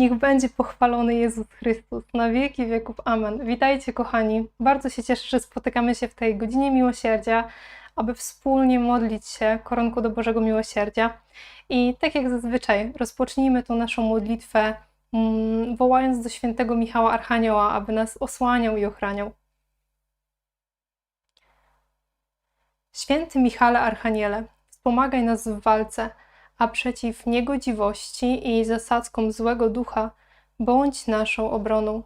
Niech będzie pochwalony Jezus Chrystus na wieki wieków. Amen. Witajcie, kochani. Bardzo się cieszę, że spotykamy się w tej godzinie miłosierdzia, aby wspólnie modlić się koronką do Bożego Miłosierdzia. I tak jak zazwyczaj, rozpocznijmy tą naszą modlitwę, mm, wołając do świętego Michała Archanioła, aby nas osłaniał i ochraniał. Święty Michale Archaniele, wspomagaj nas w walce, a przeciw niegodziwości i zasadzkom złego ducha bądź naszą obroną.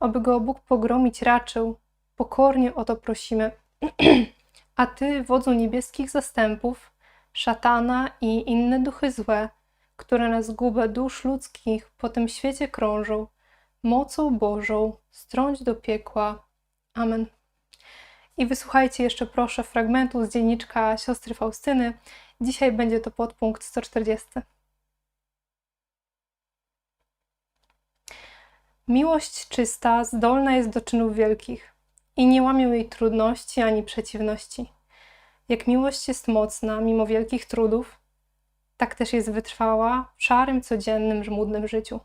Oby go Bóg pogromić raczył, pokornie o to prosimy. a Ty, wodzu niebieskich zastępów, szatana i inne duchy złe, które na zgubę dusz ludzkich po tym świecie krążą, mocą Bożą strąć do piekła. Amen. I wysłuchajcie jeszcze proszę fragmentu z dzienniczka siostry Faustyny. Dzisiaj będzie to podpunkt 140. Miłość czysta zdolna jest do czynów wielkich i nie łamią jej trudności ani przeciwności. Jak miłość jest mocna mimo wielkich trudów, tak też jest wytrwała w szarym, codziennym, żmudnym życiu.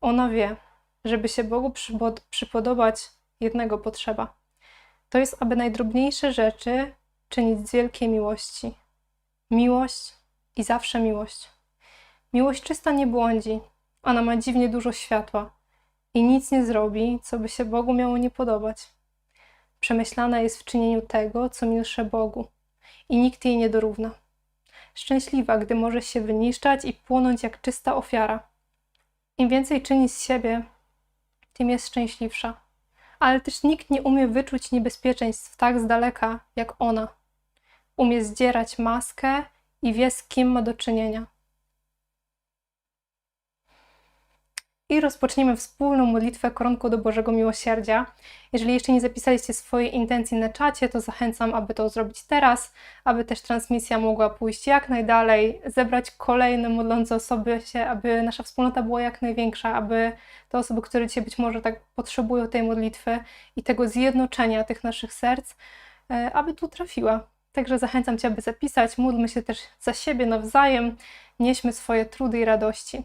Ona wie, żeby się Bogu przypod- przypodobać, jednego potrzeba. To jest, aby najdrobniejsze rzeczy czynić z wielkiej miłości. Miłość i zawsze miłość. Miłość czysta nie błądzi, ona ma dziwnie dużo światła i nic nie zrobi, co by się Bogu miało nie podobać. Przemyślana jest w czynieniu tego, co milsze Bogu i nikt jej nie dorówna. Szczęśliwa, gdy może się wyniszczać i płonąć jak czysta ofiara. Im więcej czyni z siebie, tym jest szczęśliwsza. Ale też nikt nie umie wyczuć niebezpieczeństw tak z daleka jak ona. Umie zdzierać maskę i wie, z kim ma do czynienia. I rozpoczniemy wspólną modlitwę koronką do Bożego Miłosierdzia. Jeżeli jeszcze nie zapisaliście swojej intencji na czacie, to zachęcam, aby to zrobić teraz, aby też transmisja mogła pójść jak najdalej, zebrać kolejne modlące osoby się, aby nasza wspólnota była jak największa, aby te osoby, które dzisiaj być może tak potrzebują tej modlitwy i tego zjednoczenia tych naszych serc, e, aby tu trafiła. Także zachęcam Cię, aby zapisać. Módlmy się też za siebie nawzajem, nieśmy swoje trudy i radości.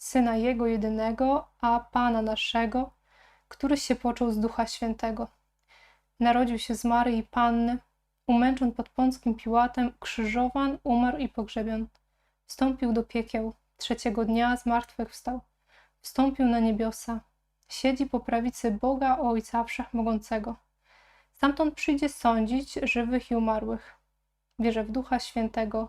Syna Jego jedynego, a Pana naszego, który się począł z Ducha Świętego. Narodził się z Maryi Panny, umęczon pod Pąckim Piłatem, krzyżowan, umarł i pogrzebion. Wstąpił do piekieł, trzeciego dnia zmartwychwstał. Wstąpił na niebiosa, siedzi po prawicy Boga Ojca Wszechmogącego. Stamtąd przyjdzie sądzić żywych i umarłych. Wierzę w Ducha Świętego,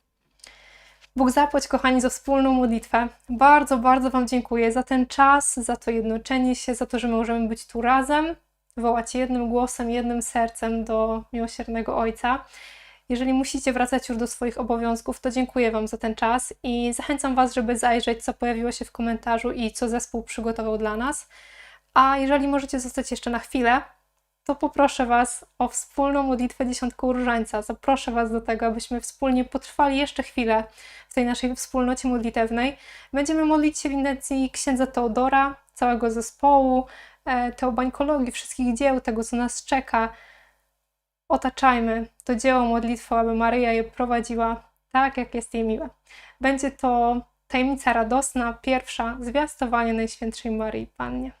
Bóg zapłać, kochani, za wspólną modlitwę. Bardzo, bardzo Wam dziękuję za ten czas, za to jednoczenie się, za to, że możemy być tu razem, wołać jednym głosem, jednym sercem do miłosiernego Ojca. Jeżeli musicie wracać już do swoich obowiązków, to dziękuję Wam za ten czas i zachęcam Was, żeby zajrzeć, co pojawiło się w komentarzu i co zespół przygotował dla nas. A jeżeli możecie zostać jeszcze na chwilę, to poproszę Was o wspólną modlitwę dziesiątką różańca. Zaproszę Was do tego, abyśmy wspólnie potrwali jeszcze chwilę w tej naszej wspólnocie modlitewnej. Będziemy modlić się w intencji księdza Teodora, całego zespołu, e, teobańkologii, wszystkich dzieł, tego co nas czeka. Otaczajmy to dzieło modlitwą, aby Maryja je prowadziła tak, jak jest jej miłe. Będzie to tajemnica radosna, pierwsza, zwiastowanie Najświętszej Maryi Pannie.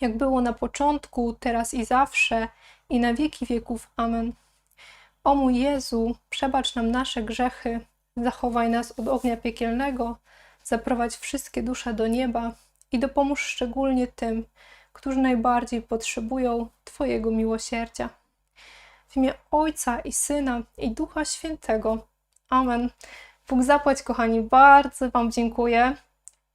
jak było na początku, teraz i zawsze, i na wieki wieków. Amen. O mój Jezu, przebacz nam nasze grzechy, zachowaj nas od ognia piekielnego, zaprowadź wszystkie dusze do nieba i dopomóż szczególnie tym, którzy najbardziej potrzebują Twojego miłosierdzia. W imię Ojca i Syna i Ducha Świętego. Amen. Bóg zapłać, kochani, bardzo Wam dziękuję.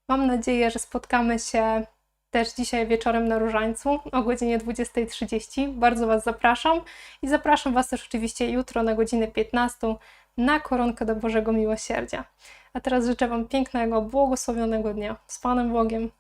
Mam nadzieję, że spotkamy się też dzisiaj wieczorem na Różańcu o godzinie 20.30. Bardzo Was zapraszam i zapraszam Was też oczywiście jutro na godzinę 15 na koronkę do Bożego Miłosierdzia. A teraz życzę Wam pięknego, błogosławionego dnia. Z Panem Bogiem.